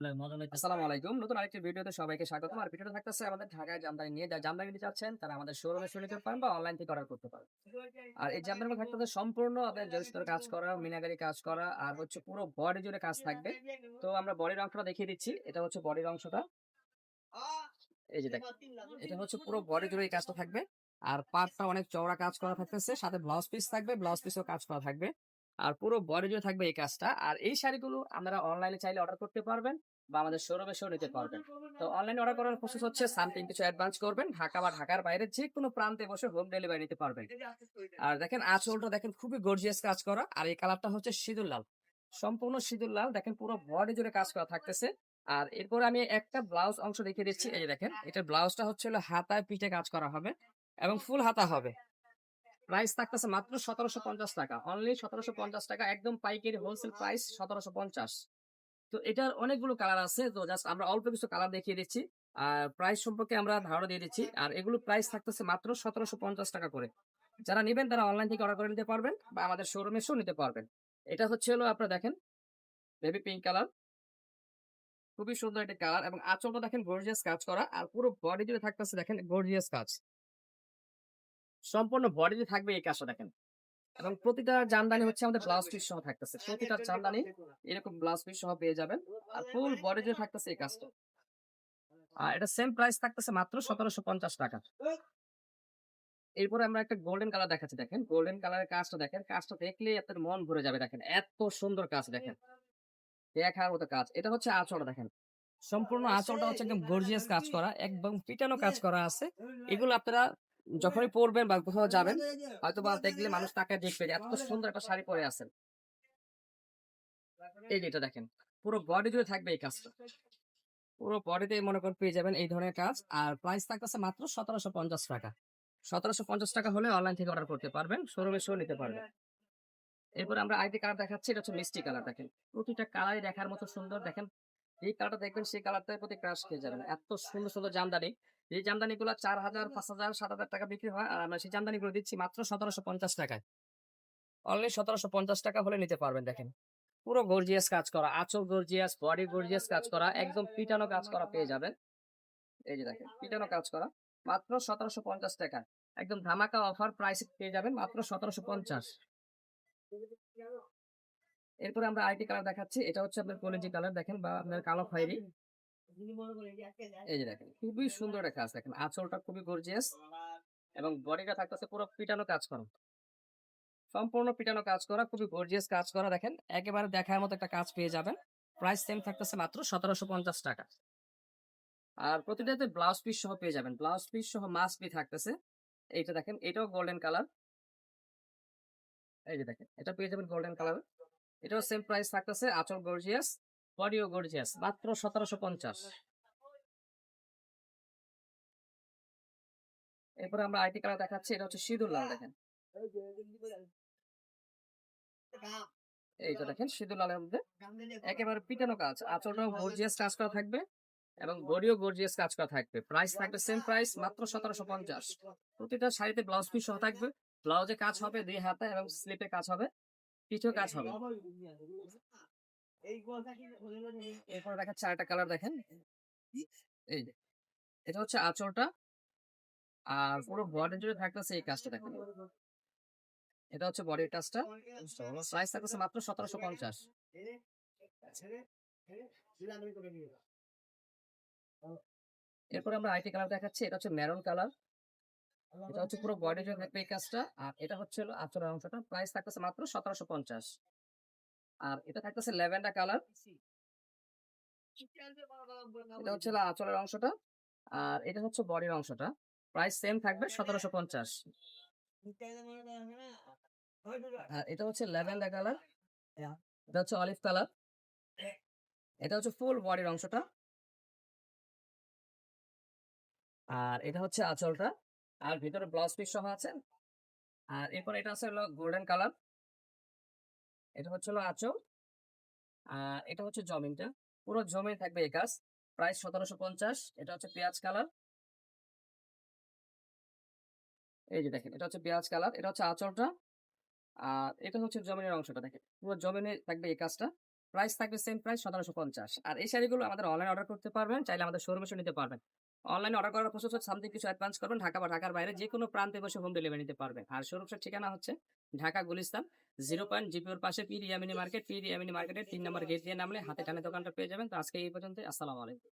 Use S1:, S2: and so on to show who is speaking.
S1: আসসালামু নতুন আরেকটি ভিডিওতে সবাইকে স্বাগতম। আর ভিডিওটা থাকতেছে আমাদের ঢাকায় জামদানি নিয়ে। যারা জামদানি নিতে চাচ্ছেন, তারা আমাদের শোরুমে শুনে নিতে পারেন বা অনলাইন থেকে অর্ডার করতে পারেন। আর এই জামদানি থাকতেছে সম্পূর্ণ আপনার কাজ করা মিনাগারি কাজ করা, আর হচ্ছে পুরো বডি জুড়ে কাজ থাকবে। তো আমরা বডির অংশটা দেখিয়ে দিচ্ছি। এটা হচ্ছে বডির অংশটা। এই যে দেখেন, এটা হচ্ছে পুরো বডি জুড়ে এই কাজটা থাকবে। আর পাটটা অনেক চওড়া কাজ করা থাকতেছে। সাথে ব্লাউজ পিস থাকবে। ব্লাউজ পিসও কাজ করা থাকবে। আর পুরো বডি জুড়ে থাকবে এই কাজটা। আর এই শাড়িগুলো আপনারা অনলাইনে চাইলে অর্ডার করতে পারবেন বা আমাদের শোরুমে শো নিতে পারবেন। তো অনলাইনে অর্ডার করার প্রসেস হচ্ছে সামথিং কিছু অ্যাডভান্স করবেন, ঢাকা বা ঢাকার বাইরে যে কোনো প্রান্তে বসে হোম ডেলিভারি নিতে পারবেন। আর দেখেন আঁচলটা দেখেন খুবই গর্জিয়াস কাজ করা। আর এই কালারটা হচ্ছে সিঁদুর লাল। সম্পূর্ণ সিঁদুর লাল। দেখেন পুরো বডি জুড়ে কাজ করা থাকতেছে। আর এরপর আমি একটা ব্লাউজ অংশ দেখিয়ে দিচ্ছি। এই দেখেন, এটার ব্লাউজটা হচ্ছে হাতায় পিঠে কাজ করা হবে এবং ফুল হাতা হবে। প্রাইস থাকতেছে মাত্র সতেরোশো পঞ্চাশ টাকা। অনলি সতেরোশো পঞ্চাশ টাকা একদম পাইকারি হোলসেল প্রাইস সতেরোশো পঞ্চাশ। তো এটার অনেকগুলো কালার আছে তো জাস্ট আমরা অল্প কিছু কালার দেখিয়ে দিচ্ছি। আর প্রাইস সম্পর্কে আমরা ধারণা দিয়ে দিচ্ছি। আর এগুলো প্রাইস থাকতেছে মাত্র সতেরোশো পঞ্চাশ টাকা করে। যারা নেবেন তারা অনলাইন থেকে অর্ডার করে নিতে পারবেন বা আমাদের শোরুমে এসেও নিতে পারবেন। এটা হচ্ছে হলো আপনারা দেখেন বেবি পিঙ্ক কালার খুবই সুন্দর একটা কালার এবং আঁচলটা দেখেন গর্জিয়াস কাজ করা। আর পুরো বডি জুড়ে থাকতেছে দেখেন গর্জিয়াস কাজ। সম্পূর্ণ বডি জুড়ে থাকবে এই কাজটা দেখেন। এবং প্রতিটা জামদানি হচ্ছে আমাদের ব্লাউজ পিস সহ থাকতেছে। প্রতিটা জামদানি এরকম ব্লাউজ পিস সহ পেয়ে যাবেন। আর ফুল বডি জুড়ে থাকতেছে এই কাজটা। আর এটা সেম প্রাইস থাকতেছে মাত্র সতেরোশো পঞ্চাশ টাকা। এরপরে আমরা একটা গোল্ডেন কালার দেখাচ্ছি, দেখেন। গোল্ডেন কালারের কাজটা দেখেন। কাজটা দেখলেই আপনার মন ভরে যাবে, দেখেন। এত সুন্দর কাজ, দেখেন। দেখার মতো কাজ। এটা হচ্ছে আচড় দেখেন। সম্পূর্ণ আঁচলটা হচ্ছে একদম গর্জিয়াস কাজ করা, একদম পিটানো কাজ করা আছে। এগুলো আপনারা যখনই পরবেন বা কোথাও যাবেন হয়তো বা দেখলে মানুষ তাকে দেখবে যে এত সুন্দর একটা শাড়ি পরে আছেন। এই যেটা দেখেন পুরো বডি জুড়ে থাকবে এই কাজটা। পুরো বডিতে মনে করেন পেয়ে যাবেন এই ধরনের কাজ। আর প্রাইস থাকতেছে মাত্র সতেরোশো পঞ্চাশ টাকা। সতেরোশো পঞ্চাশ টাকা হলে অনলাইন থেকে অর্ডার করতে পারবেন শোরুমে শো নিতে পারবেন। এরপর আমরা আইডি কালার দেখাচ্ছি এটা হচ্ছে মিষ্টি কালার দেখেন। প্রতিটা কালারই দেখার মতো সুন্দর দেখেন। এই কালারটা দেখবেন সেই কালারটার প্রতি ক্রাশ খেয়ে যাবেন। এত সুন্দর সুন্দর জামদানি। এই জামদানি গুলো চার হাজার পাঁচ হাজার সাত হাজার টাকা বিক্রি হয়। আর আমরা সেই জামদানি গুলো দিচ্ছি মাত্র সতেরোশো পঞ্চাশ টাকায়। অনলি সতেরোশো পঞ্চাশ টাকা হলে নিতে পারবেন দেখেন। পুরো গর্জিয়াস কাজ করা আঁচল গর্জিয়াস বডি গর্জিয়াস কাজ করা একদম পিটানো কাজ করা পেয়ে যাবেন। এই যে দেখেন পিটানো কাজ করা মাত্র সতেরোশো পঞ্চাশ টাকা একদম ধামাকা অফার প্রাইস পেয়ে যাবেন মাত্র সতেরোশো পঞ্চাশ। এরপরে আমরা আইটি কালার দেখাচ্ছি এটা হচ্ছে আপনার কলেজি কালার দেখেন বা আপনার কালো খয়েরি। এই যে দেখেন খুবই সুন্দর একটা কাজ দেখেন আঁচলটা খুবই গর্জিয়াস এবং বডিটা থাকতেছে পুরো পিটানো কাজ করা সম্পূর্ণ পিটানো কাজ করা খুবই গর্জিয়াস কাজ করা দেখেন একেবারে দেখার মতো একটা কাজ পেয়ে যাবেন। প্রাইস সেম থাকতেছে মাত্র সতেরোশো পঞ্চাশ টাকা। আর প্রতিটাতে ব্লাউজ পিস সহ পেয়ে যাবেন ব্লাউজ পিস সহ মাস্ক বি থাকতেছে। এইটা দেখেন এটাও গোল্ডেন কালার এই যে দেখেন এটা পেয়ে যাবেন গোল্ডেন কালার এটাও সেম প্রাইস থাকতেছে আচল গর্জিয়াস বডিও গর্জিয়াস মাত্র সতেরোশো পঞ্চাশ। এরপরে আমরা আইটি কালার দেখাচ্ছি, এটা হচ্ছে সিঁদুর লাল, দেখেন। এইটা দেখেন, সিঁদুর লালের মধ্যে একেবারে পিটানো কাজ আচলটাও গর্জিয়াস কাজ করা থাকবে এবং বডিও গর্জিয়াস কাজ করা থাকবে। প্রাইস থাকবে সেম প্রাইস মাত্র সতেরোশো পঞ্চাশ। প্রতিটা শাড়িতে ব্লাউজ পিস সহ থাকবে। ব্লাউজে কাজ হবে দুই হাতে এবং স্লিপে কাজ হবে, পিঠেও কাজ হবে। এরপরে দেখাচ্ছে আরেকটা কালার দেখেন। এই এটা হচ্ছে আঁচলটা। আর পুরো বডি জুড়ে থাকতেছে এই কাজটা দেখেন। এটা হচ্ছে প্রাইস থাকতেছে মাত্র সতেরোশো পঞ্চাশ। এরপরে আমরা আইটি কালার দেখাচ্ছি। এটা হচ্ছে মেরুন কালার। এটা হচ্ছে পুরো বডি জুড়ে থাকবে এই কাজটা। আর এটা হচ্ছে আঁচলের অংশটা। প্রাইস থাকতেছে মাত্র সতেরোশো পঞ্চাশ। আর এটা থাকতেছে ল্যাভেন্ডার কালার। এটা হচ্ছে আঁচলের অংশটা। আর এটা হচ্ছে বডির অংশটা। প্রাইস সেম থাকবে সতেরোশো পঞ্চাশ। আর এটা হচ্ছে ল্যাভেন্ডার কালার। এটা হচ্ছে অলিভ কালার। এটা হচ্ছে ফুল বডির অংশটা। আর এটা হচ্ছে আঁচলটা। আর ভিতরে ব্লাউজ পিস সহ আছে। আর এরপর এটা আছে হলো গোল্ডেন কালার। এটা হচ্ছে হলো আঁচল। আর এটা হচ্ছে জমিনটা। পুরো জমিন থাকবে এই কাজ প্রাইস সতেরোশো পঞ্চাশ। এটা হচ্ছে পেঁয়াজ কালার। এই যে দেখেন, এটা হচ্ছে পেঁয়াজ কালার। এটা হচ্ছে আঁচলটা। আর এটা হচ্ছে জমিনের অংশটা দেখেন। পুরো জমিনে থাকবে এই কাজটা। প্রাইস থাকবে সেম প্রাইস সতেরোশো পঞ্চাশ। আর এই শাড়িগুলো আমাদের অনলাইন অর্ডার করতে পারবেন। চাইলে আমাদের শোরুমে নিতে পারবেন। অনলাইনে অর্ডার করার প্রসেস হচ্ছে সামথিং কিছু অ্যাডভান্স করবেন, ঢাকা বা ঢাকার বাইরে যে কোনো প্রান্তে বসে হোম ডেলিভারি নিতে পারবেন। আর সুরক্ষার ঠিকানা হচ্ছে ঢাকা গুলিস্তান জিরো পয়েন্ট জিপিওর পাশে পি রিয়ামিনি মার্কেট পি রিয়ামিনি মার্কেটের তিন নম্বর গেট দিয়ে নামলে হাতে টানে দোকানটা পেয়ে যাবেন। তো আজকে এই পর্যন্ত আসসালামু আলাইকুম।